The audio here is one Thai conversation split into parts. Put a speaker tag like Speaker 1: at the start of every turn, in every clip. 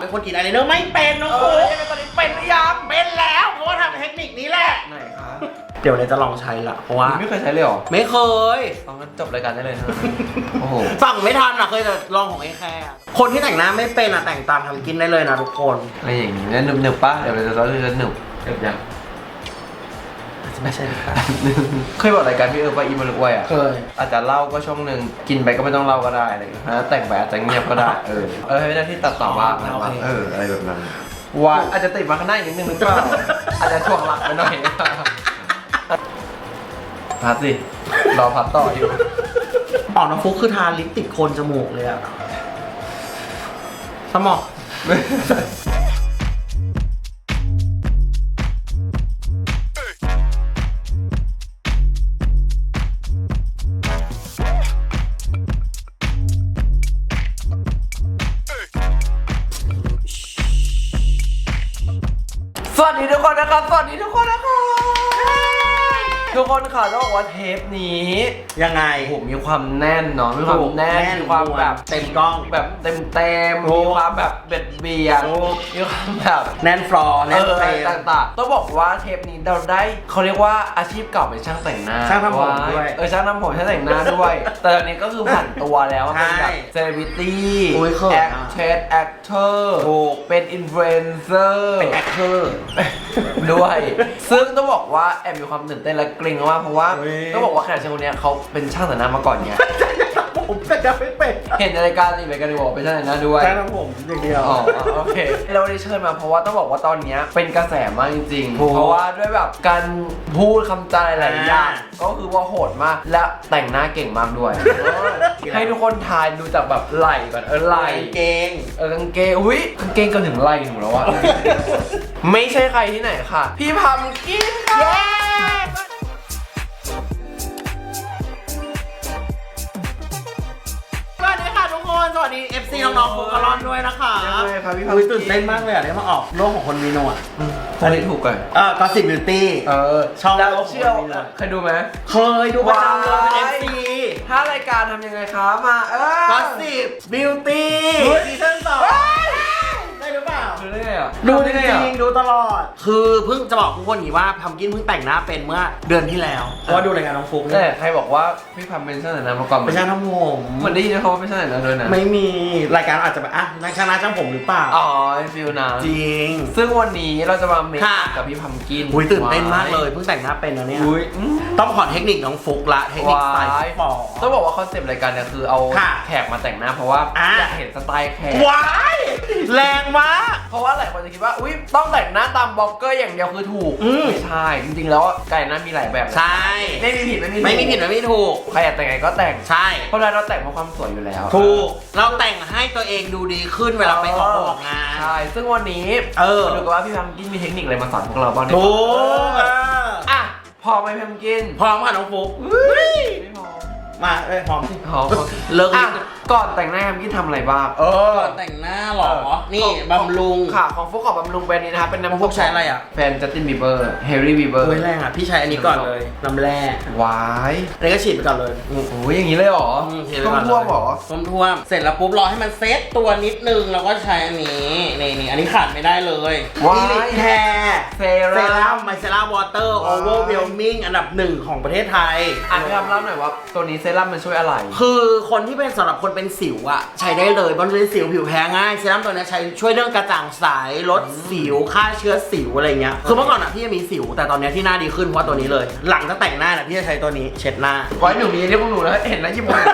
Speaker 1: เป็นคนกรีดอายไลเนอร์ไม่เป็นน้อง
Speaker 2: เอ
Speaker 1: โอ้
Speaker 2: อยังไงตอนนี้เป็นหรือยัง
Speaker 1: เป็นแล้วเพราะว่าทำเทคนิคนี้แหละ
Speaker 2: ไหนคะ
Speaker 1: เดี๋ยวเนี่ยจะลองใช้ละเพราะว่า
Speaker 2: ไม่เคยใช้เลยเหรอ
Speaker 1: ไม่เคย
Speaker 2: ตอนนั้นจบรายการได้เลยนะโอ้โห
Speaker 1: สั่งไม่ทันอะเคยแต่ลองของไอ้แคร์คนที่แต่งหน้าไม่เป็นอะแต่งตามทำกินได้เลยนะทุกคน
Speaker 2: อะไรอย่างนี้เนี่ยหนึบหนึบๆป่ะเดี๋ยวเราจะเราจะหนึบหนึบยัง
Speaker 1: ไม่ใช่ค่ะ
Speaker 2: เคยบอกรายการพี่เอิร์ว่าอีมันอ้วยอะ
Speaker 1: เคย
Speaker 2: อาจจะเล่าก็ช่วงหนึ่งกินไปก็ไม่ต้องเล่าก็ได้อะไรอย่างเงี้ยนะแต่งไปอาจจะเงียบก็ได้ เออ เออให้หน้าที่ตัดต่อบ้างนะว่าเอออะไรแบบนั้นว่าอาจจะติดมาข้างหน้าอีกนิดนึงหรือเปล่า อาจจะช่วงหลักไปหน่อยพัดสิ รอพัดต่ออยู่
Speaker 1: อ๋อน้องฟุกคือทาลิปติดโคนจมูกเลยอะสมอง
Speaker 2: รับสวัสดีทุกคนนะครับทุกคนค่ะต้องบอกว่าเทปนี้
Speaker 1: ยังไง
Speaker 2: โอ้โหมีความแน่นเนาะมีความแน่นมีความแบบ
Speaker 1: เต็มกล้อง
Speaker 2: แบบเต็มเต็มๆ
Speaker 1: ถูก
Speaker 2: มีความแบบเบ็ดเบียด
Speaker 1: ถูก
Speaker 2: มีความแบบ
Speaker 1: แน่นฟลอร์
Speaker 2: เอ
Speaker 1: แน่น
Speaker 2: อ
Speaker 1: เฟรม
Speaker 2: ต่างๆต้องบอกว่าเทปนี้เราได้เขาเรียกว่าอาชีพเก่าเป็นช่างแต่งหน้า
Speaker 1: ช่างทำผมด้วย
Speaker 2: เออช่างทำผมช่างแต่งหน้าด้วย แต่ตอนนี้ก็คือผ่านตัวแล้วเป็นแบบ
Speaker 1: ใช่
Speaker 2: เซเลบริตี้
Speaker 1: โอ้ยเขิน
Speaker 2: แอ
Speaker 1: อะ
Speaker 2: ค เทสแอคเตอร์
Speaker 1: ถูก
Speaker 2: เป็นอินฟลูเอนเซอร์
Speaker 1: เป็นแอคเตอร์
Speaker 2: ด้วย ซึ่งต้องบอกว่าแอบมีความตื่นเต้นและเกรงมากเพราะว่า
Speaker 1: เว้ย
Speaker 2: ต้องบอกว่าแขกเชิญคนเนี้ยเขาเป็นช่างแต่งหน้ามาก่อนไง
Speaker 1: ผมแต่จะไม่เป็น
Speaker 2: เห็นในรายการนี่รายการดีบอกเป็นช่างแต่งหน้าด้วย
Speaker 1: ใช่ครับผมอย่างเดียว
Speaker 2: อ๋อโอเคเราได้เชิญมาเพราะว่าต้องบอกว่าตอนเนี้ยเป็นกระแสมากจริง
Speaker 1: ถูก
Speaker 2: ๆเพราะว่าด้วยแบบการพูดคำจาหลายๆอย่าง
Speaker 1: อ่า
Speaker 2: ก็คือว่าโหดมากและแต่งหน้าเก่งมากด้วย ให้ทุกคนทายดูจากแบบไหล่ก่อนเออไหล่
Speaker 1: เกง
Speaker 2: เออกางเกงอุ้ยกางเกงก็ถึงไหล่หนูแล้วอะ ไม่ใช่ใครที่ไหนค่ะ พี่พัมกินค่ะ
Speaker 1: นสวัสดี FC น้องๆฟุกกะลอนด้วยนะคะ
Speaker 2: ยังไงครับพี่พัม
Speaker 1: อุ้ยตื่นเต้นมากเลยอะได้มาออกโลกของคนมีหนวด
Speaker 2: อันนี้ถูกกัน
Speaker 1: เออก็สิบบิวตี้
Speaker 2: เออ
Speaker 1: ช่อง
Speaker 2: แล้ว
Speaker 1: โลกของ
Speaker 2: เชื่อ
Speaker 1: คนมีหนวด
Speaker 2: เคยดูไหม
Speaker 1: เคยดูประจำเลยเป็น
Speaker 2: ว้าย
Speaker 1: FC
Speaker 2: ถ้ารายการทำยังไงคะมาเออ
Speaker 1: ก็สิบบิวตี้
Speaker 2: เฮ้ย
Speaker 1: ซีซั่นสองได้หรือ เปล่า
Speaker 2: ดูได้ไงอะ
Speaker 1: ดูจ
Speaker 2: ได้ไง
Speaker 1: ริ
Speaker 2: อะ
Speaker 1: งๆดูตลอด คือเพิ่งจะบอกทุกคนอย่างนี้ว่าพัมกินเพิ่งแต่งหน้าเป็นเมื่อเดือนที่แล้วเพราะว่าดูรายการน้องฟุก
Speaker 2: แต่
Speaker 1: เนี่ย
Speaker 2: ใครบอกว่าพี่พัมเป็นช่างแต่งหน้ามาก่อน
Speaker 1: เป็นช่างทำผม
Speaker 2: เหมือนได้ยินเขาว่าเป็นช่างแต่งหน้าด้วยนะ
Speaker 1: ไม่มีรายการอาจจะแบบอะนักช่างหน้าช่างผมหรือเปล่า
Speaker 2: อ๋อฟิลนะ
Speaker 1: จริง
Speaker 2: ซึ่งวันนี้เราจะมาเมค
Speaker 1: ค่ะ
Speaker 2: กับพี่พัมกิน
Speaker 1: อุ้ยตื่นเต้นมากเลยเพิ่งแต่งหน้าเป็นแล้วเนี่ย
Speaker 2: อุ้ยอืม
Speaker 1: ต้องขอเทคนิคน้องฟุกละเทคนิคสไตล์
Speaker 2: ว้าย
Speaker 1: ฟอ
Speaker 2: ต้องบอกว่าคอนเซปต์รายการเนี่ยคือเอา
Speaker 1: ค่ะ
Speaker 2: แขกมาแต่งหน้าเพราะว่า
Speaker 1: อะ
Speaker 2: อยากเห็นสไตล์แขก
Speaker 1: ว้าย แรงมาก
Speaker 2: เพราะว่าหลายคนจะคิดว่า อุ้ยต้องแต่งหน้าตามบล็อกเกอร์อย่างเดียวคือถูก
Speaker 1: อืม
Speaker 2: ไม่ใช่ จริงๆ แล้วไก่หน้ามีหลายแบบ
Speaker 1: ใช่
Speaker 2: ไม่มีผิดไม่มีถูก
Speaker 1: ไม่มีผิดไม่มีถูก
Speaker 2: ใครอยากแต่งไงก็แต่ง
Speaker 1: ใช่
Speaker 2: เพราะฉะนั้นเราแต่งเพราะความสวยอยู่แล้ว
Speaker 1: ถูก เราแต่งให้ตัวเองดูดีขึ้นเวลาไปออกออกงาน
Speaker 2: ใช่ ซึ่งวันนี้
Speaker 1: เออ
Speaker 2: มาดูกันว่าพี่พัมกินมีเทคนิคอะไรมาสอนพวกเราบ้างเนี่ย
Speaker 1: ถูกเออ
Speaker 2: อะพอไหมพี่พัมกิน
Speaker 1: พร้อมค่ะน้องฟุก
Speaker 2: ไม่พอ
Speaker 1: มาเอ้ยพร้อมสิ
Speaker 2: พอ
Speaker 1: เลิก
Speaker 2: อะ
Speaker 1: นิด
Speaker 2: ก่อนแต่งหน้าพี่พัมกินทำอะไรบ้าง เออ
Speaker 1: ก่อนแต่งหน้าเหรอ นี่บำรุง
Speaker 2: ค่ะ ของฟุกขอบำรุงแบรนด์นี้นะครับ เป็นน้ำ
Speaker 1: ของฟุกใช้อะไรอะ
Speaker 2: แฟนจัสตินบีเบอร์เฮร์รี่บีเบอร์
Speaker 1: โอ้ยแรงอะ พี่ใช้อันนี้ก่อนเลยน้ำแร่
Speaker 2: วาย
Speaker 1: อันนี้ก็ฉีดไปก่อนเลย
Speaker 2: โอ้ยอย่างนี้เลยเหรอ
Speaker 1: อืมฉีดไป
Speaker 2: ต้
Speaker 1: ก่
Speaker 2: อ
Speaker 1: องนเลย
Speaker 2: ท่วมเหรอ
Speaker 1: ท่วมท่วม เสร็จแล้วปุ๊บรอให้มันเซตตัวนิดนึงแล้วก็ใช้อันนี้นี่นี่อันนี้ขาดไม่ได้เลย
Speaker 2: ว้าย
Speaker 1: อีลิทแคร์
Speaker 2: เซ
Speaker 1: เซ
Speaker 2: รั่
Speaker 1: รั่
Speaker 2: ม
Speaker 1: มไมเซรั่มวอเตอร์โอ
Speaker 2: ว้าย
Speaker 1: เวอร์เวลมิงอันดับหนึ่งของประเทศไทย
Speaker 2: อะพี่พัมเล่าหน่อยว่าตัวนี้เซรั่มมันช่วยอะไร
Speaker 1: คือคนที่เป็นสำหรับคนเป็นสิวอะใช้ได้เลยบางทีสิวผิวแพ้ง่ายเซรั่มตัวเนี้ยใช้ช่วยเรื่องกระจ่างใสลดสิวฆ่าเชื้อสิวอะไรเงี้ยคือเมื่อก่อนอะพี่จะมีสิว แต่ตอนเนี้ยที่หน้าดีขึ้นเพราะตัวนี้เลย หลังจากแต่งหน้าเนี่ยพี่จะใช้ตัวนี้เช็ดหน้า
Speaker 2: ไว้หนูมีเรียกพวกหนูแล้วเห็นแล้วยิ้มเลย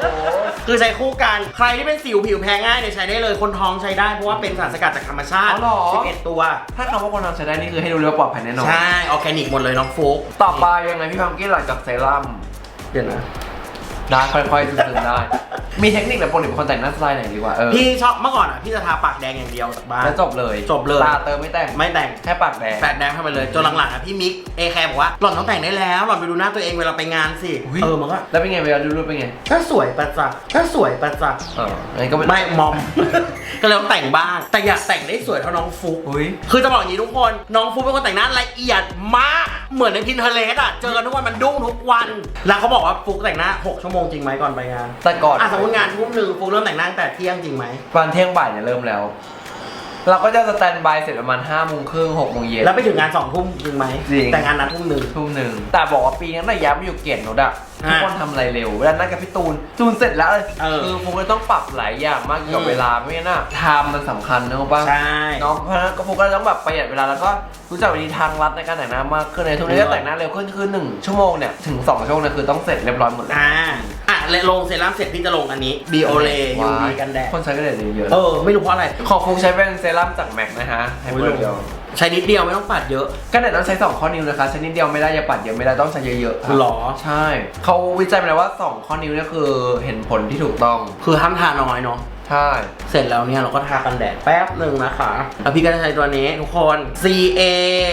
Speaker 2: โอ้โห
Speaker 1: คือใช้คู่กัน ใครที่เป็นสิวผิวแพ้ง่ายเนี่ยใช้ได้เลย คนท้องใช้ได้เพราะว่าเป็นสารสกัดจากธรรมชาติ
Speaker 2: อ๋อเหรอ
Speaker 1: 11ตัว
Speaker 2: ถ้าคำว่าคนทำใช้ได้นี่คือให้ดูเรียกว่าปลอดภัยแน่นอน
Speaker 1: ใช่ ออร์แกนิกหมดเลยน้องฟุก
Speaker 2: ต่อไปยังไงพี่พัมกินหลังจากเซรั่ม
Speaker 1: เดี๋ยวนะ
Speaker 2: ได้ค่อยๆซึมๆได้ มีเทคนิคแบบปกติเป็นคนแต่งหน้าสไตล์ไหนดีกว่าเออ
Speaker 1: พี่ชอบเมื่อก่อนอะพี่จะทาปากแดงอย่างเดียวจากบ้าน
Speaker 2: แล้วจบเลย
Speaker 1: จบเลย
Speaker 2: ตาเติมไม่แต่ง
Speaker 1: ไม่แต่ง
Speaker 2: แค่ปากแดง
Speaker 1: แปดแดงเข้าไปเลยจนหลังๆอะพี่มิกเอแคร์บอกว่าหล่อนต้องแต่งได้แล้ว หล่อนไปดูหน้าตัวเองเวลาไปงานสิ
Speaker 2: อุ๊ย
Speaker 1: เออมันก็
Speaker 2: แล้วเป็นไงเวลาดูรูปเป็นไง
Speaker 1: ถ้าสวยประจักษ์ถ้าสวยประจักษ์
Speaker 2: เอออันนี้ก็เป็น
Speaker 1: ไม่มอม ก็เลยต้องแต่งบ้างแต่อยากแต่งได้สวยเท่าน้องฟุก
Speaker 2: อุ้ย
Speaker 1: คือจะบอกอย่างนี้ทุกคน น้องฟุกเป็นคนแต่งหน้าละเอียดมาก เหมือนในพินเทเลสอะ เจอกันทุกวันมันดุ้งทุกวัน แล้วเขาบอกว่าฟุกแต่งหน้า 6 ชั่วโมงจริงไหมก่อนไปงาน
Speaker 2: แต่ก่อน
Speaker 1: อะสมมติงานทุ่มหนึ่งฟุกเริ่มแต่งหน้าตั้งแต่เที่ยงจริงไหม
Speaker 2: วันเที่ยงบ่ายเนี่ยเริ่มแล้ว เราก็จะสแตนบายเสร็จประมาณห้าโมงครึ่งหกโมงเย็น
Speaker 1: แล้วไปถึงงานสองทุ่มจริงไหม
Speaker 2: จริง
Speaker 1: แต่งานนัดทุ่มหนึ่ง
Speaker 2: ทุ่มหนึ่งแต่บอกว่าปีนั้นน่ะย้ำอยู่เกียรติโนดอะทุกคนทำอะไรเร็วเวลานั่งกับพี่ตูนตูนเสร็จแล้ว
Speaker 1: เออ
Speaker 2: คือฟุกเลยต้องปรับหลายอย่างมากเกี่ยวกับ
Speaker 1: อืม
Speaker 2: เวลาไม่งั้นอะไทม์มันสำคัญนะป่ะ
Speaker 1: ใช่
Speaker 2: เนาะเพราะฉะนั้นก็ฟุกก็ต้องแบบประหยัดเวลาแล้วก็รู้จักวิธีทางลัดในการแต่งหน้ามากขึ้นในทุกนี้ก็แต่งหน้าเร็วขึ้นคือหนึ่งชั่วโมงเนี่ยถึงสองชั่วโมงเนี่ยคือต้องเสร็จเรียบร้อยหมดแล้ว
Speaker 1: อ่าอะ และลงเซรั่มเสร็จพี่จะลงอันนี้ b ีโอเลยูวีกันแดด
Speaker 2: คนใช้กันแดดเยอะๆ
Speaker 1: เออไม่รู้เพราะอะไร
Speaker 2: ของฟุกใช้เป็นเซรั่มจากแม็กนะฮะให้เบอร์เดียว
Speaker 1: ใช้นิดเดียวไม่ต้องปัดเยอะ
Speaker 2: กันแดดต้องใช้ 2 ข้อนิ้วนะคะใช้นิดเดียวไม่ได้อย่าปัดเยอะไม่ได้ต้องใช้เยอะๆครับ
Speaker 1: หรอ
Speaker 2: ใช่เขาวิจัยมาแล้วว่า 2 ข้อนิ้วเนี่ยคือเห็นผลที่ถูกต้อง
Speaker 1: คือห้ามทาน้อยเนาะ
Speaker 2: ใช่
Speaker 1: เสร็จแล้วเนี่ยเราก็ทากันแดดแป๊บหนึ่งนะคะแล้วพี่ก็จะใช้ตัวนี้ทุกคน CA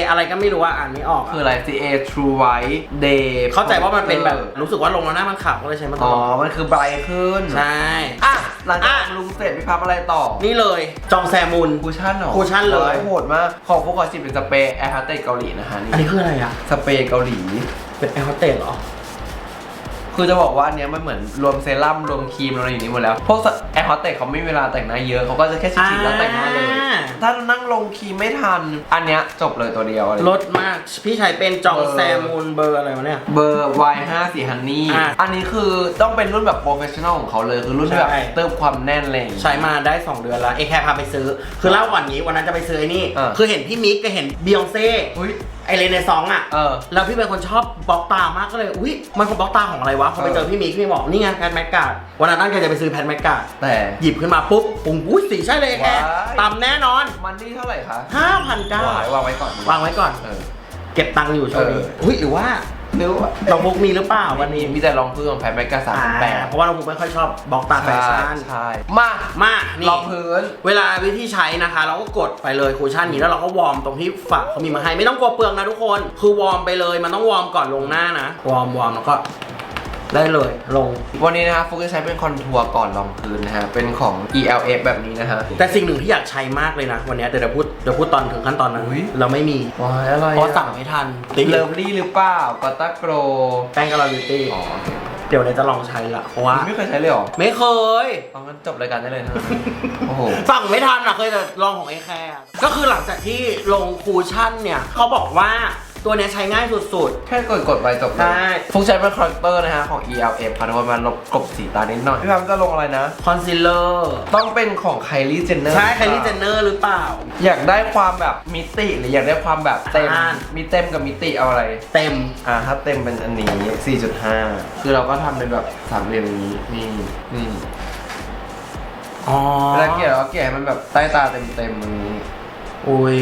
Speaker 1: อะไรก็ไม่รู้ว่าอ่านไม่ออก
Speaker 2: คืออะไร CA True White Day
Speaker 1: เข้าใจว่ามันเป็นแบบรู้สึกว่าลงแล้วหน้ามันขาวก็เลยใช้มาต
Speaker 2: อ๋
Speaker 1: ล
Speaker 2: อ
Speaker 1: อด
Speaker 2: มันคือไบรท์ขึ้น
Speaker 1: ใช่
Speaker 2: อะหลังจาก
Speaker 1: อะ
Speaker 2: บำรุงเสร็จพี่พับอะไรต่อ
Speaker 1: นี่เลยจองแซมุน
Speaker 2: คูชั่นเหรอ
Speaker 1: คูชั่นเลย
Speaker 2: โหดมาก ของพวกขอสิบเป็นสเปรย์แอร์ฮัตเตเกาหลีนะคะนี่
Speaker 1: อันนี้คืออะไรอะ
Speaker 2: สเปรย์เกาหลี
Speaker 1: เป็นแอร์โฮสเตสเหรอ
Speaker 2: คือจะบอกว่าอันเนี้ยมันเหมือนรวมเซรั่มรวมครีมอะไรอย่างนี้หมดแล้ว พวกแอร์ฮอสเตสเขาไม่มีเวลาแต่งหน้าเยอะเขาก็จะแค่ฉีดๆแล้วแต่งหน้าเลย
Speaker 1: อ่า
Speaker 2: ถ้านั่งลงครีมไม่ทัน อันเนี้ยจบเลยตัวเดียวอะไร
Speaker 1: ลดมาก พี่ใช้เป็นจอง
Speaker 2: เบอร์
Speaker 1: แซมูนเบอร์อะไรวะเนี่ย
Speaker 2: เบอร์ Y5 สีฮันนี่
Speaker 1: อะ
Speaker 2: อันนี้คือต้องเป็นรุ่นแบบโปรเฟชชั่นอลของเขาเลย คือรุ่นที่แบบ
Speaker 1: ใช่
Speaker 2: เติมความแน่นอะไรอย่างเลย
Speaker 1: ใช้มาได้ 2 เดือนแล้ว เอแคร์พาไปซื้อ คือเล่าก่อนนี้วันนั้นจะไปซื้อไอ้นี่
Speaker 2: อ่า
Speaker 1: คือเห็นพี่มิกกับเห็นบิยองเซ่
Speaker 2: อุ้ย
Speaker 1: ไอเลนในซองอะ
Speaker 2: เออ
Speaker 1: แล้วพี่เป็นคนชอบบล็อกตามากก็เลย อุ้ยมันคือบล็อกตาของอะไรวะพอไป
Speaker 2: เออ
Speaker 1: เจอพี่มิกพี่บอกนี่ไงแพทแมกกาดวันนั้นตั้งใจจะไปซื้อแพทแมกกาด
Speaker 2: แต่
Speaker 1: หยิบขึ้นมาปุ๊บปุ้งอุ้ยสีใช่เลยแค่
Speaker 2: ว้าย
Speaker 1: ตำแน่นอน
Speaker 2: มันนี่เท่าไหร่คะ
Speaker 1: 5,900
Speaker 2: วายวางไว้ก่อน
Speaker 1: วางไว้ก่อน
Speaker 2: เออ
Speaker 1: เก็บตังค์อยู่ช่วงนี้
Speaker 2: เออ
Speaker 1: อุ้ยหรือว่า
Speaker 2: หรือว่า
Speaker 1: เราพกมีหรือเปล่า
Speaker 2: วั
Speaker 1: วันน
Speaker 2: นี้
Speaker 1: นี้
Speaker 2: มีแต่รองพื้นของแพทแมกกาสาม
Speaker 1: อ่า
Speaker 2: แปด
Speaker 1: เพราะว่าเราพกไม่ค่อยชอบบล็อกตาแฟ
Speaker 2: ใช่
Speaker 1: ชั่น
Speaker 2: ใช่มา
Speaker 1: มานี่
Speaker 2: รองพื้น
Speaker 1: เวลาวิธีใช้นะคะ เราก็กดไปเลยคูชั่นนี้แล้วเราก็วอร์มตรงที่ฝักเขามีมาให้ไม่ต้องกลัวเปลืองนะทุกคน คือวอร์มไปเลยมันต้องวอร์มก่อนลงหน้านะวอร์มวอร์มแล้วก็ ได้เลยลง
Speaker 2: วันนี้นะครับฟุกจะใช้เป็นคอนทัวร์ก่อนรองพื้นนะฮะ เป็นของ ELF แบบนี้นะฮะ
Speaker 1: แต่สิ่งหนึ่งที่อยากใช้มากเลยนะ วันนี้แต่เดี๋ยวพูดเดี๋ยวพูดตอนถึงขั้นตอนนั้น
Speaker 2: อุ๊ย
Speaker 1: เราไม่มี
Speaker 2: ว้ายอะไร
Speaker 1: เพราะสั่งไม่ทันติ๊ก
Speaker 2: เลิฟลี่หรือเปล่ากัตตาโกร
Speaker 1: แป้งกาลาลิตี้
Speaker 2: อ๋อ
Speaker 1: เดี๋ยวเดี๋ยวจะลองใช้ละเพราะว่า
Speaker 2: ไม่เคยใช้เลยเหรอ
Speaker 1: ไม่เคย
Speaker 2: เอางั้นจบรายการได้เลยนะ โอ้โห
Speaker 1: สั่งไม่ทันอะเคยแต่ลองของไอแคร์ก็คือหลังจากที่ลงคูชั่นเนี่ย เขาบอกว่า ตัวเนี้ยใช้ง่ายสุด
Speaker 2: แค่กดกดไปจบเล
Speaker 1: ใช่
Speaker 2: ยฟุกใช้เป็นคาแรคเตอร์นะฮะของ ELF พานุวัฒน์มาลบกลบสีตานิดหน่อยพี่พัมจะลงอะไรนะ
Speaker 1: ๆคอนซีลเลอร์
Speaker 2: ต้องเป็นของไคลี่เจนเนอร์
Speaker 1: ใช่ไคลี่เจนเนอร์หรือเปล่า
Speaker 2: อยากได้ความแบบมิติหรืออยากได้ความแบบเต็ม
Speaker 1: อ่า
Speaker 2: มีเต็มกับมิติเอาอะไร
Speaker 1: เต็ม
Speaker 2: อ่าถ้าเต็มเป็นอันนี้ 4.5 คือเราก็ทำเป็นแบบสามเหลี่ยมนี้ นี่นี่
Speaker 1: อ๋อ
Speaker 2: เวลาเกลี่ยเราก็เกลี่ยให้มันแบบใต้ตาเต็มเต็มๆอย่างนี้
Speaker 1: อุ้ย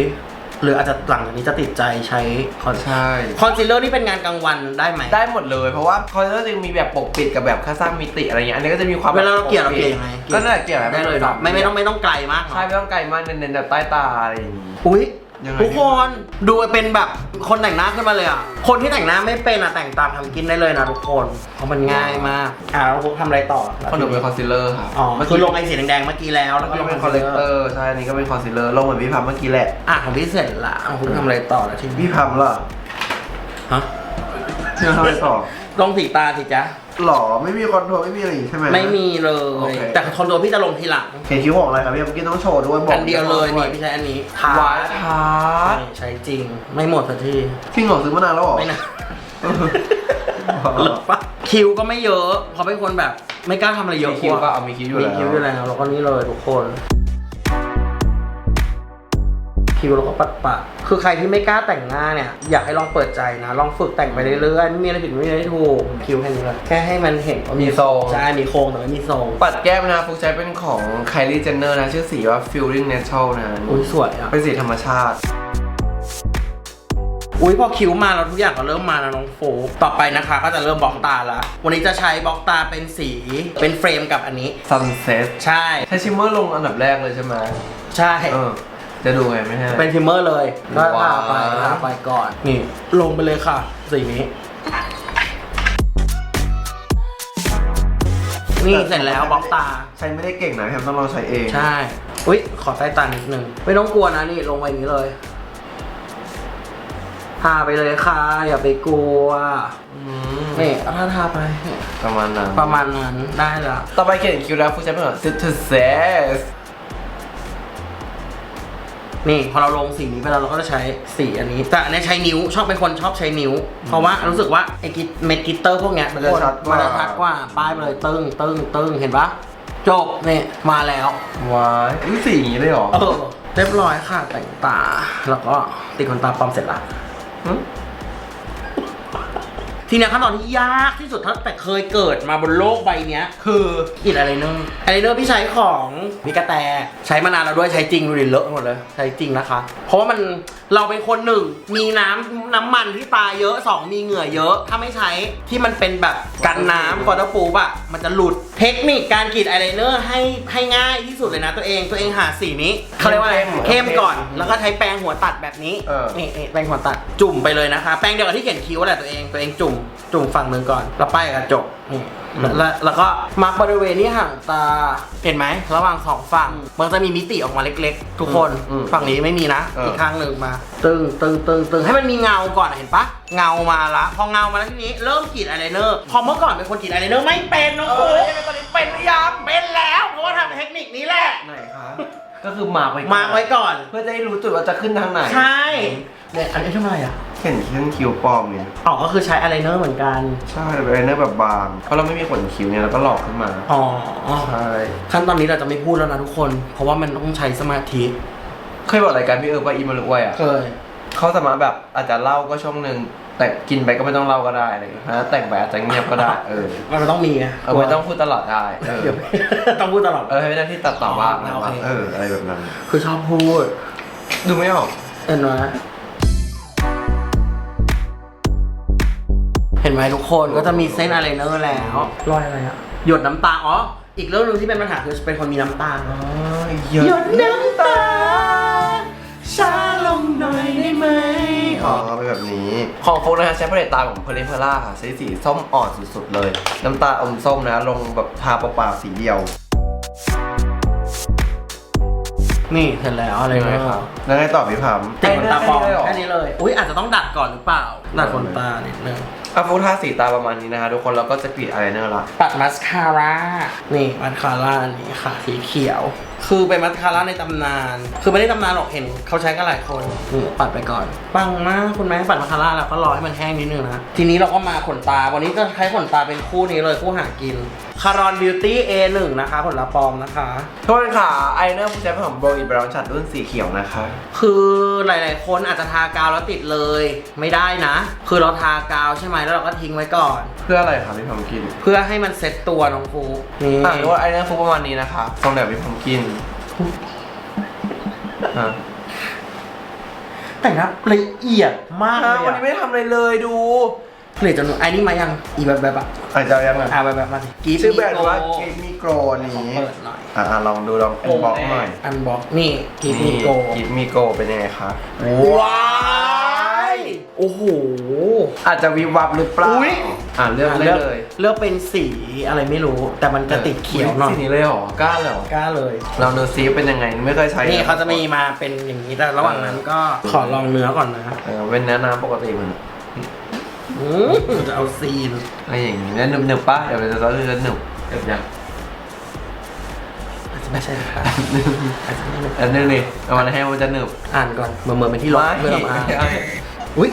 Speaker 1: หรืออาจจะหลังจากนี้จะติดใจใช้คอน
Speaker 2: ใช่
Speaker 1: คอนซีลเลอร์นี่เป็นงานกลางวันได้ไหม
Speaker 2: ได้หมดเลย เพราะว่าคอนเทนเนอร์จะมีแบบปกปิดกับแบบค่าสร้างมิติอะไรเงี้ยอันนี้ก็จะมีความ
Speaker 1: เวลาเรา
Speaker 2: แบบ
Speaker 1: เกลี่ยเรา
Speaker 2: ป
Speaker 1: เกลี่ย
Speaker 2: ปิด
Speaker 1: ยังไง
Speaker 2: ก็นั่นแหละเกลี่ยแบบ
Speaker 1: ได้เลยเนาะไม่ไม่ต้องไม่ต้องไกลมากเนอะ
Speaker 2: ใช่ไม่ต้องไกลมากเน้นๆแบบใต้ตาอะไรอย่างงี้
Speaker 1: อุ้ย
Speaker 2: ยังไง
Speaker 1: ทุกคนดูเป็นแบบคนแต่งหน้าขึ้นมาเลยอะ คนที่แต่งหน้าไม่เป็นอะแต่งตามทำกินได้เลยนะทุกคนเพราะมันง่ายมากอ่าเราพวกทำอะไรต่อ
Speaker 2: คอนโดเป็นคอนซีลเลอร์ครับ
Speaker 1: อ๋อคือลงไอ้สีแดงๆเมื่อกี้แล้ว
Speaker 2: แล้
Speaker 1: แล้วว
Speaker 2: ก็
Speaker 1: ก็ลง
Speaker 2: เป็นคอลเลกเตอร์ใช่อันนี้ก็เป็นคอนซีลเลอร์ลงเหมือนพี่พัมเมื่อกี้แหละ
Speaker 1: อะของพี่เสร็จละของคุณทำอะไรต่อละทีนี้
Speaker 2: พี่พัมล่ะ
Speaker 1: ฮะ
Speaker 2: พี่ทำอะไรต่อ
Speaker 1: ลงสีตาสิจ๊ะ
Speaker 2: หรอไม่มีคอนโทรลไม่มีอะไรใช่ไหม
Speaker 1: ไม่มีเล
Speaker 2: โอย เค
Speaker 1: แต่คอนโดพี่จะลงทีหลัง
Speaker 2: เห็นคิ้วของอะไรครับพี่เมื่อกี้ต้องโชว์ด้วยบอก
Speaker 1: อันเดียวเลยนี่พี่ใช้อันนี้ทา
Speaker 2: หวานทาร์ต
Speaker 1: ใช้จริง ไม่หมดสักที
Speaker 2: พี่หงอซื้อมานานแล้วเหรอ
Speaker 1: ไม่นะหรือปะคิวก็ไม่เยอะเพราะเป็นคนแบบ ไม่กล้าทำอะไรเยอะ
Speaker 2: มีคิ้วก็เอามีคิ้วอยู่
Speaker 1: มี
Speaker 2: แล้ว
Speaker 1: คิวอยู่แล้วแล้วก็นี่เลยทุกคน คิวแล้วก็ปัดปะคือใครที่ไม่กล้าแต่งหน้าเนี่ยอยากให้ลองเปิดใจนะ ลองฝึกแต่งไปเรื่อยๆไม่มีอะไรผิดไม่มีอะไรถูกคิวแค่นี้เลยแค่ให้มันเห็นว่า
Speaker 2: มีทรง
Speaker 1: ใช่มีโครงแต่ไม่มีทรง
Speaker 2: ปัดแก้มนะฟุกใช้เป็นของ Kylie Jenner นะชื่อสีว่า Feeling Natural นะ
Speaker 1: อุ้ยสวยอะ
Speaker 2: เป็นสีธรรมชาติ
Speaker 1: อุ้ยพอคิ้วมาแล้วทุกอย่างก็เริ่มมาแล้วน้องโฟกต่อไปนะคะ ก็จะเริ่มบล็อกตาแล้ววันนี้จะใช้บล็อกตาเป็นสีเป็นเฟรมกับอันนี้
Speaker 2: Sunset
Speaker 1: ใช่
Speaker 2: ใช้ชิมเมอร์ลงอันดับแรกเลยใช่ไหม
Speaker 1: ใช่
Speaker 2: เออ จะดูไงไม่ใช่
Speaker 1: เป็นทิมเมอร์เลยก็ทาไป
Speaker 2: ว้าว
Speaker 1: ทาไปก่อน นี่ ลงไปเลยค่ะ สีนี้ นี่เสร็จแล้วบล็อกตา
Speaker 2: ใช้ไม่ได้เก่งนะแฮมต้องลองใช้เอง
Speaker 1: ใช่ อุ้ยขอใต้ตานิดนึง ไม่ต้องกลัวนะนี่ ลงไปอย่างนี้เลยทาไปเลยค่ะ อย่าไปกลัว
Speaker 2: อืม
Speaker 1: นี่ถ้าทาไป
Speaker 2: ประมาณนั้น
Speaker 1: ประมาณนั้นได้ละ
Speaker 2: ต่อไปเขียนคิวแล้วผู้ใช้เป็นของ citizens
Speaker 1: นี่พอเราลงสีนี้ไปแล้วเราก็จะใช้สีอันนี้ แต่อันนี้ใช้นิ้วชอบเป็นคนชอบใช้นิ้ว เพราะว่ารู้สึกว่าไอ้กิตเม็ดกิตเตอร์พวกเนี้ย
Speaker 2: มันจะชัดกว่า
Speaker 1: มันจะชัดกว่าป้ายไปเลยตึ้งตึ้งตึ้งเห็นปะจบนี่มาแล้ว
Speaker 2: ว้ายอุ้ยสีอย่างนี้เลยเหรอ
Speaker 1: เออเรียบร้อยค่ะแต่งตา แล้วก็ติดขนตาปลอมเสร็จละ
Speaker 2: หึ
Speaker 1: ทีเนี้ยขั้นตอนที่ยากที่สุดตั้งแต่เคยเกิดมาบนโลกใบเนี้ย
Speaker 2: คือ
Speaker 1: อิดอะไรเนอร์อะไรเนอร์พี่ใช้ของมิกาแตใช้มานานแล้วด้วยใช้จริงดูดิเลอะหมดเลยใช้จริงนะคะ เพราะว่ามันเราเป็นคนหนึ่ง มีน้ำน้ำมันที่ตาเยอะสองมีเหงื่อเยอะ ถ้าไม่ใช้ที่มันเป็นแบบกันน้ำฟอร์ปูปอะมันจะหลุดเทคนิคการกรีดอายไลเนอร์ให้ให้ง่ายที่สุดเลยนะตัวเองตัวเองหาสีนี้เขาเรียกว่าอะไรเข้มก่อน แล้วก็ใช้แปรงหัวตัดแบบนี้
Speaker 2: เออ
Speaker 1: นี่นี่แปรงหัวตัดจุ่มไปเลยนะคะ แปรงเดียวกับที่เขียนคิ้วแหละตัวเองตัวเองจุ่มจุ่มฝั่งหนึ่งก่อนแล้วป้ายกระจกนี่แล้วแล้วแล้วก็มาร์กบริเวณที่ห่างตาเห็นไหมระหว่างสองฝั่งมันจะมีมิติออกมาเล็กๆ ทุกคน
Speaker 2: อืม
Speaker 1: ฝั่งนี้ไม่มีนะ
Speaker 2: เอออี
Speaker 1: อีกข้างหนึ่งมา ตึงตึงตึงตึงให้มันมีเงาก่อนเห็นปะเงามาละพอเงามาแล้วทีนี้เริ่มกรีดอายไลเนอร์พอเมื่อก่อนเป็นคนกรีดอายไลเนอร์ไม่เป็นน้อง
Speaker 2: เอ
Speaker 1: โอ้
Speaker 2: อยังไงตอนนี้เป็นหรือยัง
Speaker 1: เป็นแล้วเพราะว่าทำเทคนิคนี้แหละ
Speaker 2: ไหนคะ ก็คือมาร์กไว้ก่อน
Speaker 1: มาร์กไว้ก่อน
Speaker 2: เพื่อจะได้รู้จุดว่าจะขึ้นทางไหน
Speaker 1: ใช่เนี่ยอันนี้ทำไมอะ
Speaker 2: เขียนเครื่องคิ้วปลอมเนี่ย
Speaker 1: อ๋อก็คือใช้อายไลเนอร์เหมือนกัน
Speaker 2: ใช่เป็นไอเนอร์แบบบาง เพราะเราไม่มีขนคิ้วเนี่ยเราก็หลอกขึ้นมา
Speaker 1: อ๋อ
Speaker 2: ใช่
Speaker 1: ขั้นตอนนี้เราจะไม่พูดแล้วนะทุกคน เพราะว่ามันต้องใช้สมาธิ
Speaker 2: เคยบอกรายการพี่เอิร์ธว่าอีมารุอวยอะ
Speaker 1: เคย
Speaker 2: เขาสามารถแบบอาจจะเล่าก็ช่วงหนึ่งแต่กินไปก็ไม่ต้องเล่าก็ได้อะไรอย่างเงี้ยนะแต่งไปอาจจะเงียบก็ได้เออ
Speaker 1: มันต้องมีไง
Speaker 2: เออไม่ต้องพูดตลอดได้เออ
Speaker 1: เดี๋ยวต้องพูดตลอด
Speaker 2: เออให้หน้าที่ตัดต่อบ้าง
Speaker 1: อ๋อ
Speaker 2: นะ
Speaker 1: โอ
Speaker 2: ว่า
Speaker 1: เค
Speaker 2: เอออะไรแบบนั้น
Speaker 1: คือชอบพูด
Speaker 2: ดูไม่ออก
Speaker 1: เห็นไห ห็นไหมทุกคนก็จะมีเส้นอะไรเนอร์แล้ว รอยอะไรอะหยดน้ำตา อ๋อ อีกเรื่องหนึงที่เป็นปัญหาคือเป็นคนมีน้ำตา
Speaker 2: เยอะ
Speaker 1: หยดน้ำตาช้าลงหน่อยได้ไหม
Speaker 2: อ๋อเป็นแบบนี้ ของโฟกนะฮะใช้พาเลตตาของเพลเพล่าค่ะใช้สีส้มอ่อนสุดๆเลย น้ำตาอมส้มนะลงแบบทาเปล่าๆสีเดียว
Speaker 1: นี่เสร็จแล้วอะไรไหมครับ
Speaker 2: แล้วไงต่อพี่พัม
Speaker 1: ติดขนตาปลอม
Speaker 2: แค่นี้เลยเหรอ
Speaker 1: แค่นี้เลยอุ้ยอาจจะต้องดัดก่อนหรือเปล่า ดัดขนตานิดนึง
Speaker 2: อะโฟกทาสีตาประมาณนี้นะฮะทุกคนแล้วก็จะกรีดอายไลเนอร์ละ
Speaker 1: ปัดมัสคาร่า นี่มัสคาร่าอันนี้ค่ะ สีเขียว คือเป็นมัสคาร่าในตำนาน คือไม่ได้ตำนานหรอกเห็นเขาใช้กันหลายคนนี่ปัดไปก่อน ปังมากคุณแม่ปัดมัสคาร่าแล้วก็รอให้มันแห้งนิดนึงนะ ทีนี้เราก็มาขนตา วันนี้จะใช้ขนตาเป็นคู่นี้เลยคู่หากินคารอนบิวตี้ A1 นะคะขนตาปลอมนะคะ
Speaker 2: ทุกคนค่ะอายไลเนอร์ผู้ใช้เป็นของโบอีบราวน์ชัดรุ่นสีเขียวนะคะ
Speaker 1: คือหลายๆ คนอาจจะทากาวแล้วติดเลย ไม่ได้นะ คือเราทากาวใช่ไหมแล้วเราก็ทิ้งไว้ก่อน
Speaker 2: เพื่ออะไรคะพี่พัมกิน
Speaker 1: เพื่อให้มันเซ็ตตัวน้องฟูนี่
Speaker 2: อ่านว่าอายไลเนอร์ฟุกประมาณนี้นะคะทรงแบบพี่พัมกิน ฮะ
Speaker 1: แต่งหน้าละเอียดมากเลย
Speaker 2: วันนี้ไม่ได้ทำอะไรเลยดู
Speaker 1: ผลิตจนไอ้นี่มายังอีแบบแบบอะ
Speaker 2: อาจจะยังไง
Speaker 1: อ่าแบบแบบมาสิกี
Speaker 2: ชื่อแบรนด์ว่าเกมมิโกร
Speaker 1: ขอ
Speaker 2: นี้
Speaker 1: เปิดหน่อย
Speaker 2: อ่าลองดูลองอินบ็อกหน่อย
Speaker 1: อันบ็อกนี่กีมีโก
Speaker 2: กิฟมิโกเป็นยังไงคะ
Speaker 1: ว้ายโอ้โห
Speaker 2: อาจจะวิบวับหรือเปล่า
Speaker 1: อุ๊ย
Speaker 2: อ่าเลือกได้
Speaker 1: เลือก
Speaker 2: เลย
Speaker 1: เลือกเป็นสีอะไรไม่รู้ แต่มันจะติดเขียวหน่อย
Speaker 2: สีนี้เลยเหรอกล้าเลยเหรอก
Speaker 1: ล้าเลย
Speaker 2: ลองดูซิเป็นยังไงไม่เคยใช้
Speaker 1: นี่เขาจะมีมาเป็นอย่างนี้แต่ระหว่างนั้นก็ขอลองเนื้อก่อนนะ
Speaker 2: เออเป็นเนื้อน้ำปกติมัน
Speaker 1: อืมจะเอาซีน
Speaker 2: อะไรอย่างงี้แล้วหนึบหนึบๆป้าเดี๋ยวเราจะต้องจะหนึบเดี๋ยวยัง
Speaker 1: อาจจะไม่ใช่นะครับอาจจะไม่ใช่
Speaker 2: อันนึงนี่เอามาให้มันจะหนึบ
Speaker 1: อ่านก่อนเหมือนเหมือนเป็นที่ลบ
Speaker 2: ไม่
Speaker 1: เพื่อมา
Speaker 2: ไม่
Speaker 1: อุ้ย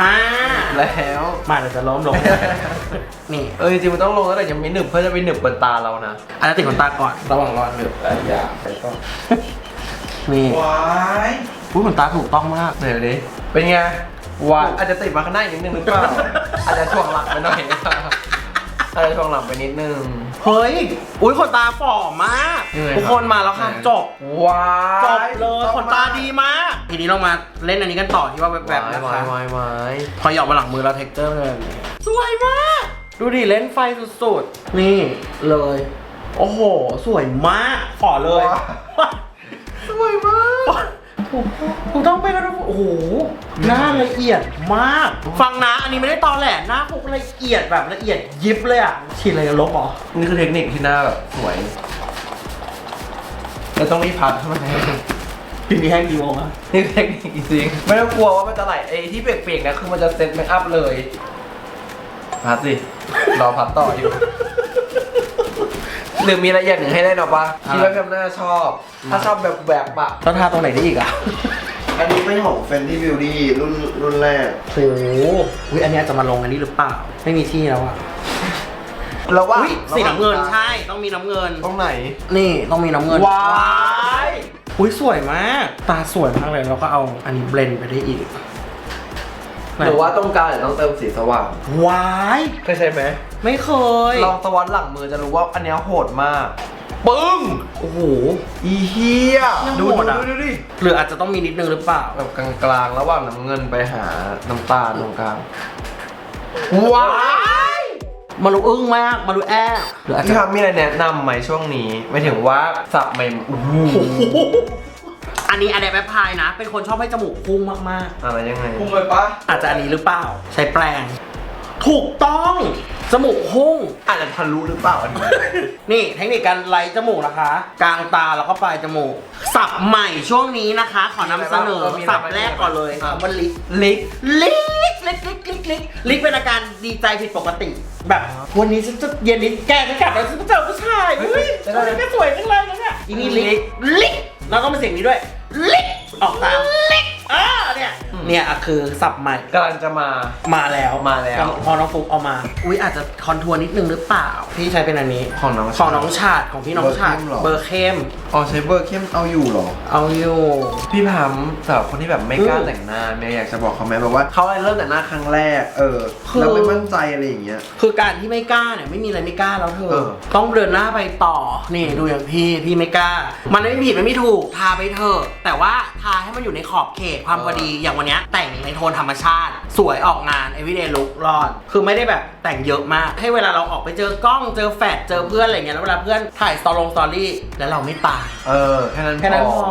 Speaker 1: อ่า
Speaker 2: แล้ว
Speaker 1: มาเดี๋ยวจะล้มลง นี่
Speaker 2: เออจริงๆมันต้องลงแล้วแต่ยังไม่หนึบเพื่อจะไปหนึบบนตาเรานะ
Speaker 1: อันนั้นติดขนตาก่อนระหว่างรอหนึบ
Speaker 2: อย่าไปต้อง
Speaker 1: นี่
Speaker 2: ว้าย
Speaker 1: อุ้ยขนตาถูกต้องมาก
Speaker 2: ไหนดูดิเป็นไงวายอาจจะติดมาข้างหน้าอีกนิดนึงหรือเปล่าอาจจะช่วงหลังไปหน่อย อาจจะช่วงหลังไปนิดนึง
Speaker 1: เฮ้ย อุ้ยขนตาฝ่อมาก
Speaker 2: ยังไง
Speaker 1: ทุกคนมาแล้วค่ะ
Speaker 2: ไหน
Speaker 1: จบ
Speaker 2: ว้าย
Speaker 1: จบเลยขนตาดีมาก ทีนี้เรามาเล่นอันนี้กันต่อที่ว่าแบบแบบนะ
Speaker 2: วา
Speaker 1: คะ
Speaker 2: ยวายวาย
Speaker 1: พอหยอกมาหลังมือเราเทคเจอร์เลยแบบนี้สวยมาก ดูดิเล่นไฟสุดๆ นี่ เลย โอ้โห สวยมาก ขอเลย
Speaker 2: สวยมาก
Speaker 1: ถูกถูกต้องไปแล้วนะโอ้โหหน้าละเอียดมาก ฟังนะอันนี้ไม่ได้ตอแหลหน้าฟุกละเอียดแบบละเอียดยิบเลยอะฉีดอะไรกันลบเหรอ
Speaker 2: นี่คือเทคนิคที่หน้าแบบสวยเราต้องรีบพักใช่ไหม
Speaker 1: ทีนี้แห้งกี่โมงอะ
Speaker 2: นี่เทคนิคจริงๆไม่ต้องกลัวว่ามันจะไหลไอ้ที่เปียกๆนะคือมันจะเซ็ตเมคอัพเลยพัดสิรอพัดต่ออยู่ หรือมีอะไรอย่างหนึ่งให้ได้หรอปะคิดว่าพี่อำนาจชอบ ถ้าชอบแบบแบบอะ
Speaker 1: แล้วทาตรงไหนได้อีกอะ
Speaker 3: อันนี้เป็นของ Fenty Beauty รุ่นรุ่นแรก
Speaker 1: โหอุ๊ยอันเนี้ยจะมาลงอันนี้หรือเปล่า ไม่มีที่แล้วอะ
Speaker 2: แล้วว่า
Speaker 1: อุ๊ยสีน้ำเงินใช่ต้องมีน้ำเงิน
Speaker 2: ตรงไหน
Speaker 1: นี่ต้องมีน้ำเงิน
Speaker 2: ว้าย
Speaker 1: อุ้ยสวยมาก ตาสวยมากเลยแล้วก็เอาอันนี้เบลนด์ไปได้อีก
Speaker 2: หรือว่าตรงกลางเดี๋ยวต้องเติมสีสว่าง
Speaker 1: ว้าย
Speaker 2: เคยใช่ไหม
Speaker 1: ไม่เคย
Speaker 2: ลองสวอตหลังมือจะรู้ว่าอันเนี้ยโหดมาก ปึ้ง
Speaker 1: โอ้โห
Speaker 2: อีเฮีย
Speaker 1: ยัง
Speaker 2: ดู
Speaker 1: โห
Speaker 2: ดู
Speaker 1: ดอะ
Speaker 2: ดูดูดิ
Speaker 1: หรืออาจจะต้องมีนิดนึงหรือเปล่า
Speaker 2: แบบกลางๆ ระหว่างน้ำเงินไปหาน้ำตาลตรงกลาง ว้าย
Speaker 1: มารู้อึ้งมากมารู้แอบหรืออาจ
Speaker 2: พี่
Speaker 1: จะ
Speaker 2: ทำมีอะไรแนะนำไหมช่วงนี้ไม่ถึงว่าสับใหม่โอ้โห
Speaker 1: อันนี้อันเดแปพายนะ เป็นคนชอบให้จมูกพุ่งมาก
Speaker 2: อะไรยังไง
Speaker 3: พุ่งไปปะ
Speaker 1: ๆ อาจจะอันนี้หรือเปล่า ใช้แปรง ถูกต้อง จมูกพุ่ง
Speaker 2: อาจจะทะลุหรือเปล่าอันนี้
Speaker 1: นี่เทคนิคการไล่จมูกนะคะ กลางตาแล้วก็ปลายจมูก สับใหม่ช่วงนี้นะคะ ขอนำเสนอ
Speaker 2: มีอะไรบ้าง
Speaker 1: สับแรกก่อนเลย
Speaker 2: อะ
Speaker 1: คำว่าลิก
Speaker 2: ลิก
Speaker 1: ลิกลิกลิกลิกลิกลิกเป็นอาการดีใจผิดปกติ แบบ วันนี้ฉันจะเย็นนี้แกจะกลับแล้วฉันจะเจอผู้ชายเฮ้ยวันนี้ก็สวยจังเลยนะเนี่ยอีนี่ลิกลิกแล้วก็มาเสียงนี้ด้วยลิกออกตามลิกอ่า เนี่ยเนี่ยอะคือสับใหม่
Speaker 2: กำลังจะมา
Speaker 1: มาแล้ว
Speaker 2: มาแล้ว
Speaker 1: พอน้องฟุกเอามา อุ้ยอาจจะคอนทัวร์นิดนึงหรือเปล่า พี่ใช้เป็นอันนี้
Speaker 2: ของน้อง
Speaker 1: ของน้องฉาดของพี่น้องฉาดเบอร์เข้ม
Speaker 3: อ๋อใช้เบอร์เข้มเอาอยู่เหรอ
Speaker 1: เอาอยู่
Speaker 2: พี่พามสำหรับคนที่แบบไม่กล้า
Speaker 1: อืม
Speaker 2: แต่งหน้าเมย์อยาก
Speaker 3: จะ
Speaker 2: จะ
Speaker 3: บอกเขาไหมแบบว่า
Speaker 2: เขาเริ่มแต่งหน้าครั้งแรก
Speaker 3: เออ
Speaker 1: คือ
Speaker 3: แล้วไม่มั่นใจอะไรอย่างเงี้ย
Speaker 1: คือการที่ไม่กล้าเนี่ยไม่มีอะไรไม่กล้าแล้วเธอ
Speaker 2: เออ
Speaker 1: ต้องเดินหน้าไปต่อ นี่ดูอย่างพี่พี่ไม่กล้า มันไม่ผิดไม่มีถูกทาไปเถอะแต่ว่าทาให้มันอยู่ในขอบเขตความพอดีอย่างวันเนี้ยแต่งในโทนธรรมชาติ สวยออกงาน everyday look รอด คือไม่ได้แบบแต่งเยอะมาก ให้เวลาเราออกไปเจอกล้องเจอแฟดเจอเพื่อนอะไรเงี้ยแล้วเวลาเพื่อนถ่ายสตอรี่สตอรี่แล้วเราไม่ตาย
Speaker 2: เออแค่นั้น
Speaker 1: แค่นั้นพอ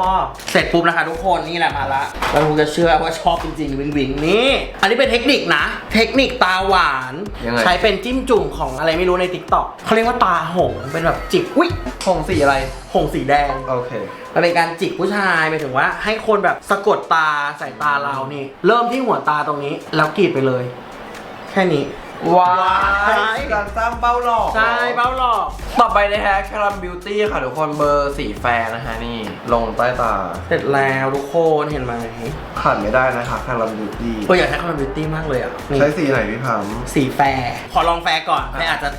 Speaker 1: เสร็จปุ๊บนะคะทุกคนนี่แหละมาละแล้วทุกจะเชื่อว่าชอบจริงๆวิงวิงนี่ อันนี้เป็นเทคนิคนะ เทคนิคตาหวาน
Speaker 2: ยังไง
Speaker 1: ใช้เป็นจิ้มจุ่มของอะไรไม่รู้ในติ๊กต็อกเขาเรียกว่าตาหงส์เป็นแบบจิกอุ้ย
Speaker 2: ผงสีอะไร
Speaker 1: หงส์สีแดง
Speaker 2: โอเค
Speaker 1: มันเป็นการจิกผู้ชายหมายถึงว่าให้คนแบบสะกดตาใส่ตาเรานี่ เริ่มที่หัวตาตรงนี้ แล้วกรีดไปเลย แค่นี้
Speaker 2: ว้า
Speaker 1: ว้าย
Speaker 2: ยการสร้างเบ้าหลอก
Speaker 1: ใช่เบ้าหลอก
Speaker 2: ต่อไปนะฮะแคลมบิวตี้ค่ะทุกคนเบอร์สีแฟร์นะฮะนี่ ลงใต้ตา
Speaker 1: เสร็จแล้วทุกคนเห็นไหม
Speaker 3: ขาดไม่ได้นะคะแคลรัมบิวตี้
Speaker 1: ก็อยากใช้คอมบิวตี้มากเลยอะนี่
Speaker 3: ใช้สีไหนพี่พาม
Speaker 1: สีแฟร์ขอลองแฟร์ก่อนแฟร์อาจจะ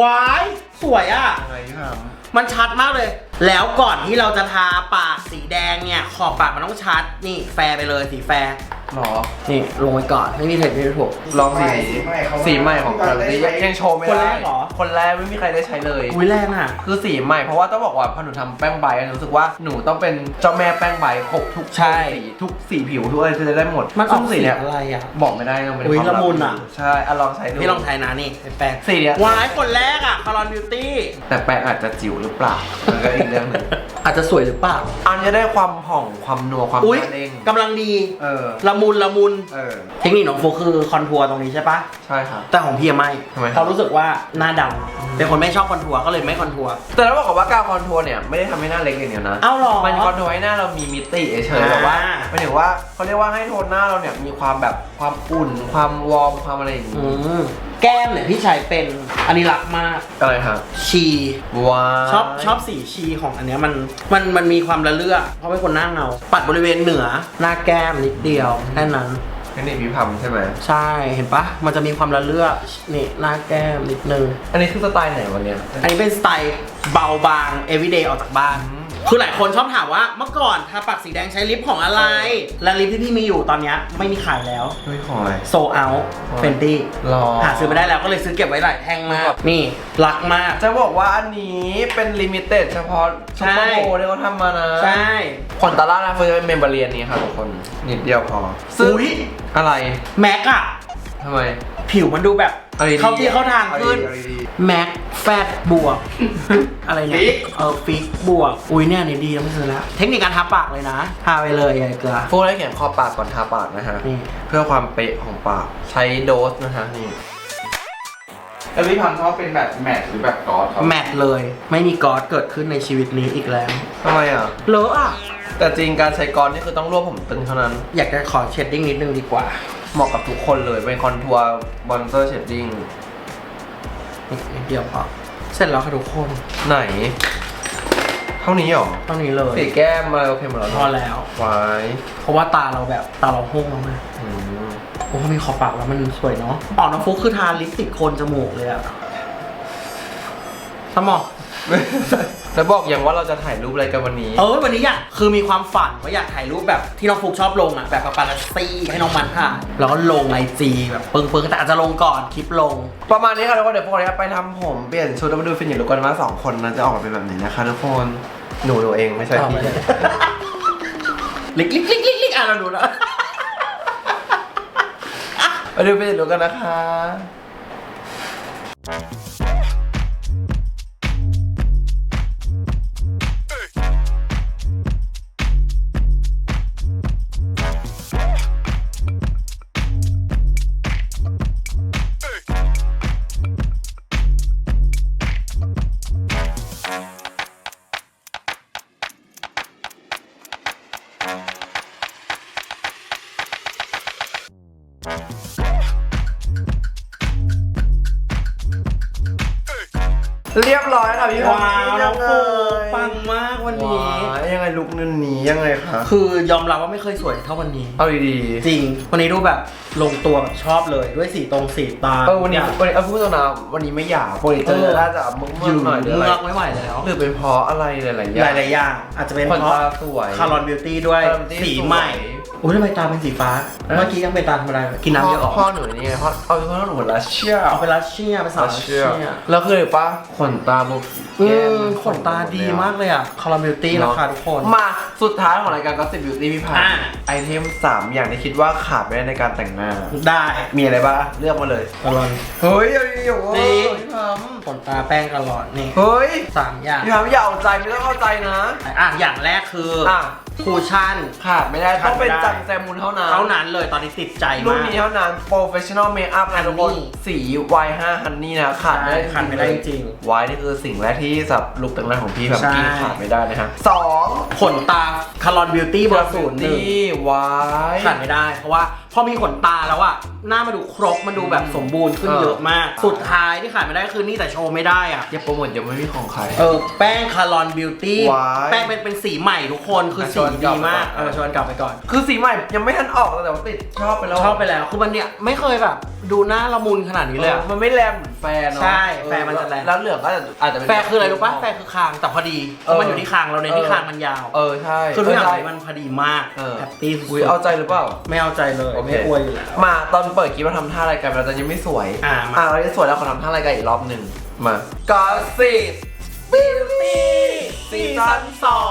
Speaker 1: วายสวยอะ
Speaker 3: ยังไงพี่พาม
Speaker 1: มันชัดมากเลย แล้วก่อนที่เราจะทาปากสีแดงเนี่ย ขอบปากมันต้องชัด นี่แฟร์ไปเลยสีแฟร์
Speaker 2: หรอ
Speaker 1: นี่ลงไปก่อนไม่มีเทคไม่มีถูก
Speaker 2: ลองสี
Speaker 3: สีใหม่เขา
Speaker 2: สีใหม่ของแคลมบิวตี้ยังโชว์ไม่
Speaker 1: คน
Speaker 2: ได้
Speaker 1: แรกเหรอ
Speaker 2: คนแรกไม่มีใครได้ใช้เลย
Speaker 1: อุ้ยแรงอะ
Speaker 2: คือสีใหม่เพราะว่าต้องบอกว่าพอหนูทำแป้งใบหนูรู้สึกว่าหนูต้องเป็นเจ้าแม่แป้งใบครบทุก
Speaker 1: ใช่
Speaker 2: สีทุกสีผิวทุกอะไรจะได้หมด
Speaker 1: มันออก
Speaker 2: ซึ่ง
Speaker 1: สี
Speaker 2: เนี่ย
Speaker 1: อะไรอะ
Speaker 2: บอกไม่ได้นะมันเป็น
Speaker 1: อุ๊ย
Speaker 2: ความ
Speaker 1: ละมุนอะ
Speaker 2: ใช่อะลองใช้ดู
Speaker 1: พี่ลองใช้นะนี่เป็นแปรง
Speaker 2: สีเนี้ยวา
Speaker 1: ยคนแรกอะคารอนบิวตี้
Speaker 2: แต่แป้งอาจจะจิ๋วหรือเปล่ามันก็อีกเรื่องหนึง
Speaker 1: อาจจะสวยหรือเปล่า
Speaker 2: อันจะได้ความผ่องความนัวความ
Speaker 1: อุ้ย
Speaker 2: น่าเด้ง
Speaker 1: กำลังดี
Speaker 2: เออ
Speaker 1: ละมุนละมุน
Speaker 2: เออ
Speaker 1: เทคนิคของโฟคือคอนทัวร์ตรงนี้ใช่ปะ
Speaker 2: ใช่ครับ
Speaker 1: แต่ของพี่อะไม่
Speaker 2: ทำไม
Speaker 1: เขารู้สึกว่าหน้าดำ เป็นคนไม่ชอบคอนทัวร์ก็เลยไม่คอนทัวร์
Speaker 2: แต่แล้วบอกก่อนว่าการคอนทัวร์เนี่ยไม่ได้ทำให้หน้าเล็กอย่างเดียวนะ
Speaker 1: เอ้าหรอ
Speaker 2: มันคอนทัวร์ให้หน้าเรามีมิติเฉยๆ
Speaker 1: อ่า
Speaker 2: แบบว่า หมายถึงว่าเขาเรียกว่าให้โทนหน้าเราเนี่ยมีความแบบความอุ่น ความวอร์มความอะไรอย่าง
Speaker 1: อื
Speaker 2: นี้
Speaker 1: มแก้มเนี่ยพี่ใช้เป็นอันนี้รักมาก
Speaker 2: อะไรครับ
Speaker 1: ชี
Speaker 2: ว้าว
Speaker 1: ชอบชอบสีชีของอันเนี้ยมันมันมันมีความระเลื่อเพราะเป็นคนหน้าเงา ปัดบริเวณเหนือหน้าแก้มนิดเดียวแค่นั้น
Speaker 2: เทคนิคพิพัมใช่ไหม
Speaker 1: ใช่เห็นปะมันจะมีความระเลื่อนี่หน้าแก้มนิดนึง
Speaker 2: อันนี้คือสไตล์ไหนวันเนี้ย
Speaker 1: อันนี้เป็นสไตล์เบาบาง everyday ออกจากบ้าน
Speaker 2: อืม
Speaker 1: คือหลายคนชอบถามว่าเมื่อก่อนทาปากสีแดงใช้ลิปของอะไร และลิปที่พี่มีอยู่ตอนเนี้ยไม่มีขายแล้ว
Speaker 2: เฮ้ยของอะไร
Speaker 1: โซเอาเฟนตี้
Speaker 2: รอ
Speaker 1: หาซื้อไม่ได้แล้วก็เลยซื้อเก็บไว้หลายแท่งมาก นี่รักมาก
Speaker 2: จะบอกว่าอันนี้เป็นลิมิเต็ดเฉพาะ
Speaker 1: ใช่
Speaker 2: ซุปเปอร์โบที่เขาทำมานะ
Speaker 1: ใช่
Speaker 2: ขนตาล่านะเขาจะเป็นเมมเบอรีนนี้ครับทุกคน นิดเดียวพอซึ่ง
Speaker 1: อุ้ย
Speaker 2: อะไร
Speaker 1: แม็กอะ
Speaker 2: ทำไม
Speaker 1: ผิวมันดูแบบ
Speaker 2: เอาดีๆ
Speaker 1: เข้าที่เข้าทางขึ้น
Speaker 3: เอาดี
Speaker 1: แม็กแฟตบวก อะไรเนี่ย
Speaker 3: ฟิก
Speaker 1: เออฟิกบวก อุ้ยเนี่ยนี่ดีแล้วไม่ซื้อแล้วเทคนิคการทาปากเลยนะ ทาไปเลยไอ้เกลือ
Speaker 2: พวกได้เขียนขอบปากก่อนทาปากนะฮะ
Speaker 1: นี่
Speaker 2: เพื่อความเป๊ะของปาก ใช้โดสนะฮะนี่
Speaker 3: แล้วพี่พามชอบเป็นแบบแมทหรือแบบกอดครับ
Speaker 1: แมทเลย ไม่มีกอดเกิดขึ้นในชีวิตนี้อีกแล้ว
Speaker 2: ทำไมอะ
Speaker 1: เลอะอะ
Speaker 2: แต่จริงการใช้กรนี่คือต้องรวบผมตึงเท่านั้น
Speaker 1: อยากจะขอเชดดิ้งนิดนึงดีกว่า
Speaker 2: เหมาะกับทุกคนเลยเป็นคอนทัวร์บอนเซอร์เชดดิ้ง
Speaker 1: นิดเดียวพอเสร็จแล้วค่ะทุกคน
Speaker 2: ไหน เท่านี้หรอ
Speaker 1: เท่านี้เลย
Speaker 2: สีแก้มมาโอเคหมดแล้ว
Speaker 1: พอแล้ว
Speaker 2: ไว้
Speaker 1: เพราะว่าตาเราแบบตาเราโห้งมาก
Speaker 2: อืม
Speaker 1: ๆโอ้มีขอบปากแล้วมันสวยเนาะอ๋อน้องฟุกคือทาลิปสติกโคนจมูกเลยอะสมอง
Speaker 2: แล้วบอกอย่างว่าเราจะถ่ายรูปอะไรกันวันนี้
Speaker 1: เออวันนี้อยากคือมีความฝันว่าอยากถ่ายรูปแบบที่น้องฟุกชอบลงอะแบบปาปาลัสซี่ให้น้องมันถ่ายแล้วก็ลงไอจีแบบเปิงๆแต่อาจจะลงก่อนคลิปลง
Speaker 2: ประมาณนี้ค่ะทุกคนเดี๋ยวพวกเราไปทำผมเปลี่ยนชุดแล้วมาดูฟินอยู่ทุกคนมาสองคนนะจะออกมาเป็นแบบนี้นะคะทุกคนหนูหนูเองไม่ใช่พี่
Speaker 1: ลิกลิกลิกลิกลิกอะเราดูแล้ว
Speaker 2: มาดูฟินอยู่กันนะคะ คะ
Speaker 1: คือยอมรับว่าไม่เคยสวยเท่าวันนี้
Speaker 2: เอาดี
Speaker 1: จริง วันนี้ดูแบบลงตัวแบบชอบเลยด้วยสีตรงสีตา
Speaker 2: ๆเออวันนี้วันนี้เอาพูดตรงนะวันนี้ไม่อยากปกติเจอน่าจะมึก
Speaker 1: อ
Speaker 2: มึ
Speaker 1: ยู่
Speaker 2: กหน่อยหรือ
Speaker 1: เมื
Speaker 2: อะไร
Speaker 1: อกไม่ไหวแล้ว
Speaker 2: หรือเป็นเพราะอะไรหลายๆอ
Speaker 1: ห
Speaker 2: ย่าง
Speaker 1: ลายๆอย่างอาจจะเป็น
Speaker 2: คน
Speaker 1: เพราะ
Speaker 2: ตาสวย
Speaker 1: คารอนบิวตี้ด้วย
Speaker 2: Caron Beauty
Speaker 1: สีใหม่
Speaker 2: สวย
Speaker 1: อุ้ยทำไมตาเป็นสีฟ้าเมื่อกี้ยังเป็นตาธรรมดาอยู่กินน้ำเยอะออก
Speaker 2: พ่อหนูนี่ไงพ่อเอาพ่อหนูเหมือนรัสเซีย
Speaker 1: เอาไปรัสเซียไปสาวรัสเซีย
Speaker 2: แล้วคือปะขนตาบุก
Speaker 1: อืมขนตาดีมากเลยอะคารอนบิวตี้นะคะทุกคน
Speaker 2: มาสุดท้ายของรายการก็สิบบิวตี้พี่พัน
Speaker 1: อ่า
Speaker 2: ไอเทมสามอย่างที่คิดว่าขาดไม่ได้ในการแต่งหน้า
Speaker 1: ได้
Speaker 2: มีอะไรบ้างเลือกมาเลย
Speaker 1: คารอน
Speaker 2: เฮ้ยเอาดีอยู่
Speaker 1: จริง
Speaker 2: พี่พัม
Speaker 1: ขนตาแป้งคารอนนี่
Speaker 2: เฮ้ย
Speaker 1: สามอย่าง
Speaker 2: พี่พัมอย่าเอาใจไม่ต้องเอาใจนะ
Speaker 1: อะอย่างแรกคืออ
Speaker 2: อะ
Speaker 1: คูชั่น
Speaker 2: ขาดไม่ได้
Speaker 1: ขา
Speaker 2: ต้
Speaker 1: ด
Speaker 2: อง
Speaker 1: ไม่
Speaker 2: เป็น
Speaker 1: ได้
Speaker 2: จังแซมมูลเท่านั้น
Speaker 1: เท่านั้นเลยตอนนี้ติดใจ
Speaker 2: รุ่น
Speaker 1: มาก
Speaker 2: นี้เท่านั้น professional makeup นะทุกคน
Speaker 1: Honey
Speaker 2: สี Y5 Honey นะขาดไม่ได้
Speaker 1: ขาดไม่ได้จริง
Speaker 2: ๆ Y นี่คือสิ่งแรกที่สำหรับลุคแต่งหน้าของพี่แบบ
Speaker 1: ใช่
Speaker 2: กินขาดไม่ได้นะฮะสอง
Speaker 1: ขนตาคารอนบิวตี้เบอร์ศูนย์หนึ่ง
Speaker 2: ที่ Y
Speaker 1: ขาดไม่ได้ เพราะว่า พอมีขนตาแล้วอะหน้ามาดูครบมันดูแบบสมบูรณ์ขึ้น
Speaker 2: เออ
Speaker 1: เยอะมาก สุดท้ายที่ขาดไม่ได้คือนี่แต่โชว์ไม่ได้อะ
Speaker 2: อย่าโปรโมทยังไม่มีของใคร
Speaker 1: เออแป้งคารอนบิวตี้
Speaker 2: ว้าย
Speaker 1: แป้งเป็นเป็นสีใหม่ทุกคนคือ
Speaker 2: อะ
Speaker 1: สี
Speaker 2: ชวนกลั
Speaker 1: ดี
Speaker 2: บ
Speaker 1: มาก
Speaker 2: ไปก่อน
Speaker 1: เออชวนกลับไปก่อน
Speaker 2: คือสีใหม่ยังไม่ทันออกเลยแต่ว่าติดชอบไปแล้ว
Speaker 1: ชอบไปแล้วคือมันเนี่ยไม่เคยแบบ ดูหน้าละมุนขนาดนี้เลยอะ
Speaker 2: มันไม่แรงเหมือนแฟนเนาะ
Speaker 1: ใช่
Speaker 2: เออ
Speaker 1: แฟนมันจะแรง
Speaker 2: แล้วเหลืองก็อาจจะเป็น
Speaker 1: แฟร์คืออะไรรู้ปะแฟร์คือคางแต่พอดีเพราะมันอยู่ที่คางเราเน้นที่คางมันยาว
Speaker 2: เออใช่
Speaker 1: คือทุกอย่าง
Speaker 2: ใช่
Speaker 1: มันพอดีมาก
Speaker 2: เออ
Speaker 1: แฮปปี้สุด
Speaker 2: อุ้ยเอาใจหรือเปล่า
Speaker 1: ไม่เอาใจเลย
Speaker 2: โอเค
Speaker 1: ไม่อวยอยู่แล้ว
Speaker 2: มาตอนเปิดคลิปเราทำท่ารายการเราจะยังไม่สวย
Speaker 1: อ่ามา
Speaker 2: อ่าเราจะสวยแล้วขอทำท่ารายการอีกรอบหนึ่งมากอสิบ
Speaker 1: บิวตี้
Speaker 2: ซีซั่นสอ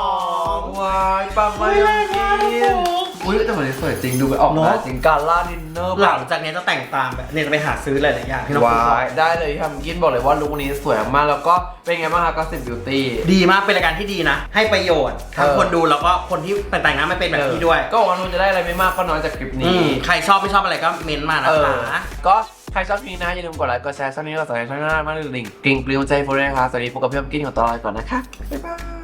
Speaker 2: งวายปังมาก
Speaker 1: อุ๊ยแรงมาก
Speaker 2: จริง อุ้ยแต่วันนี้สวยจริงดูไปออก
Speaker 1: เน
Speaker 2: มา
Speaker 1: อะ
Speaker 2: จริงการล่าดินเนอร์
Speaker 1: หลังจากนี้จะแต่งตามแบบเนี่ยจะไปหาซื้อหลายๆอย่างที่น้อง
Speaker 2: วา
Speaker 1: ฟุ๊กบอก
Speaker 2: ยได้เลยพี่ทำกินบอกเลยว่าลุคนี้สวยมากแล้วก็เป็นไงบ้างคะก็สิบบิวตี้
Speaker 1: ดีมากเป็นรายการที่ดีนะ ให้ประโยชน์ทั้ง
Speaker 2: เออ
Speaker 1: คนดูแล้วก็คนที่เป็นแต่งหน้าไม่เป็นแบบพี่ด้วย
Speaker 2: ก็หวังว่าคุณจะได้อะไรไม่มากก็น้อยจากคลิป
Speaker 1: อื
Speaker 2: นี้
Speaker 1: มใครชอบไม่ชอบอะไรก็เม้นต์มานะ
Speaker 2: เออ
Speaker 1: คะ
Speaker 2: ก็ใครชอบคลิปนี้นะอย่าลืมกดไลค์กดแชร์ช่องนี้ก็สนใจช่องหน้ามากเลยลิงก์กริ๊งกริ๊งใจโฟร์นะคะสวัสดีพบกับพี่อมกินของตอลอยก่อนนะคะบ๊ายบาย